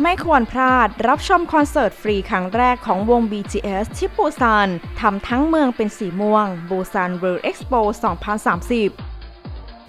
ไม่ควรพลาดรับชมคอนเสิร์ตฟรีครั้งแรกของวง BTS ที่ปูซานทำทั้งเมืองเป็นสีม่วง บูซาน World Expo 2030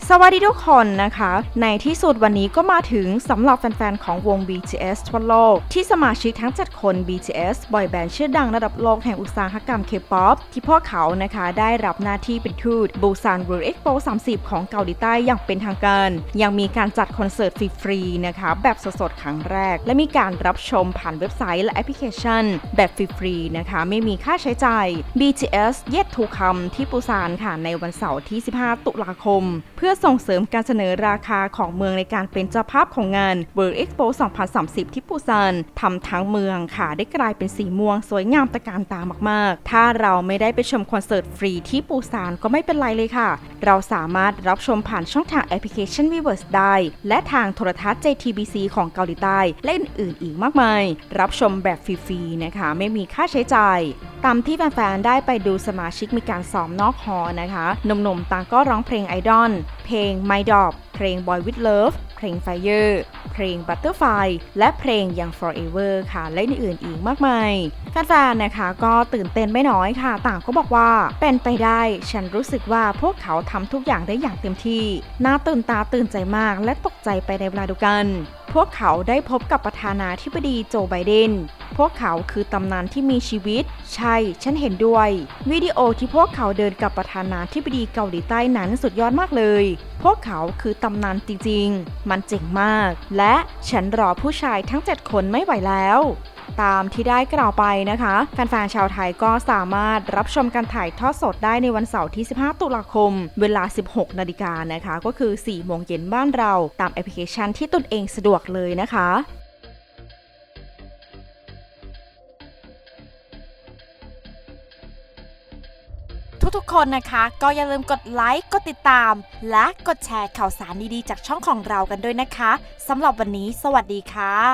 สวัสดีทุกคนนะคะ ในที่สุดวันนี้ก็มาถึงสำหรับแฟนๆ ของวง BTS ทั่วโลก ที่สมาชิกทั้ง 7 คน BTS บอยแบนด์ชื่อดังระดับโลกแห่งอุตสาหกรรม K-POP ที่พวกเขานะคะได้รับหน้าที่เป็นทูตบูซาน World Expo 30 ของเกาหลีใต้อย่างเป็นทางการ ยังมีการจัดคอนเสิร์ตฟรีๆนะคะ แบบสดๆ ครั้งแรก และมีการรับชมผ่านเว็บไซต์และแอปพลิเคชัน แบบฟรีๆนะคะ ไม่มีค่าใช้จ่าย BTS Yet to Come ที่ปูซานค่ะในวันเสาร์ที่ 15 ตุลาคม เพื่อส่งเสริมการเสนอราคาของเมืองในการเป็นเจ้าภาพของงาน World Expo 2030 ที่ปูซานทำทั้งเมืองค่ะได้กลายเป็นสีม่วงสวยงามตะการตามาก ๆ ถ้าเราไม่ได้ไปชมคอนเสิร์ตฟรีที่ปูซานก็ไม่เป็นไรเลยค่ะ เราสามารถรับชมผ่านช่องทางแอปพลิเคชัน Weverse ได้ และทางโทรทัศน์ JTBC ของเกาหลีใต้และอื่นๆอีกมากมาย รับชมแบบฟรีๆนะคะ ไม่มีค่าใช้จ่าย ตามที่แฟนๆ ได้ไปดูสมาชิกมีการซ้อมนอกหอนะคะ หนุ่มๆ ต่างก็ร้องเพลงไอดอล เพลง My Dog เพลง Boy with Love เพลง Fire เพลง Butterfly และเพลง Young Forever ค่ะ และอื่นๆ อีกมากมายแฟนๆ นะคะก็ตื่นเต้นไม่น้อยค่ะ ต่างก็บอกว่าเป็นไปได้ ฉันรู้สึกว่าพวกเขาทำทุกอย่างได้อย่างเต็มที่ น่าตื่นตาตื่นใจมากและตกใจไปในเวลาเดียวกัน พวกเขาได้พบกับประธานาธิบดีโจไบเดน พวกเขาคือตำนานที่มีชีวิต ใช่ ฉันเห็นด้วย วิดีโอที่พวกเขาเดินกับประธานาธิบดีเกาหลีใต้นั้นสุดยอดมากเลย พวกเขาคือตำนานจริงๆ มันเจ๋งมาก และฉันรอผู้ชายทั้ง 7 คนไม่ไหวแล้ว ตามที่ได้กล่าวไปนะคะ แฟนๆชาวไทยก็สามารถรับชมการถ่ายทอดสดได้ในวันเสาร์ที่ 15 ตุลาคม เวลา 16 นาฬิกานะคะ ก็คือ 4 โมงเย็นบ้านเราตามแอปพลิเคชันที่ตนเองสะดวกเลยนะคะทุกๆ คนนะคะ ก็อย่าลืมกดไลค์กดติดตาม และกดแชร์ข่าวสารดีๆ จากช่องของเรากันด้วยนะคะสำหรับวันนี้ สวัสดีค่ะ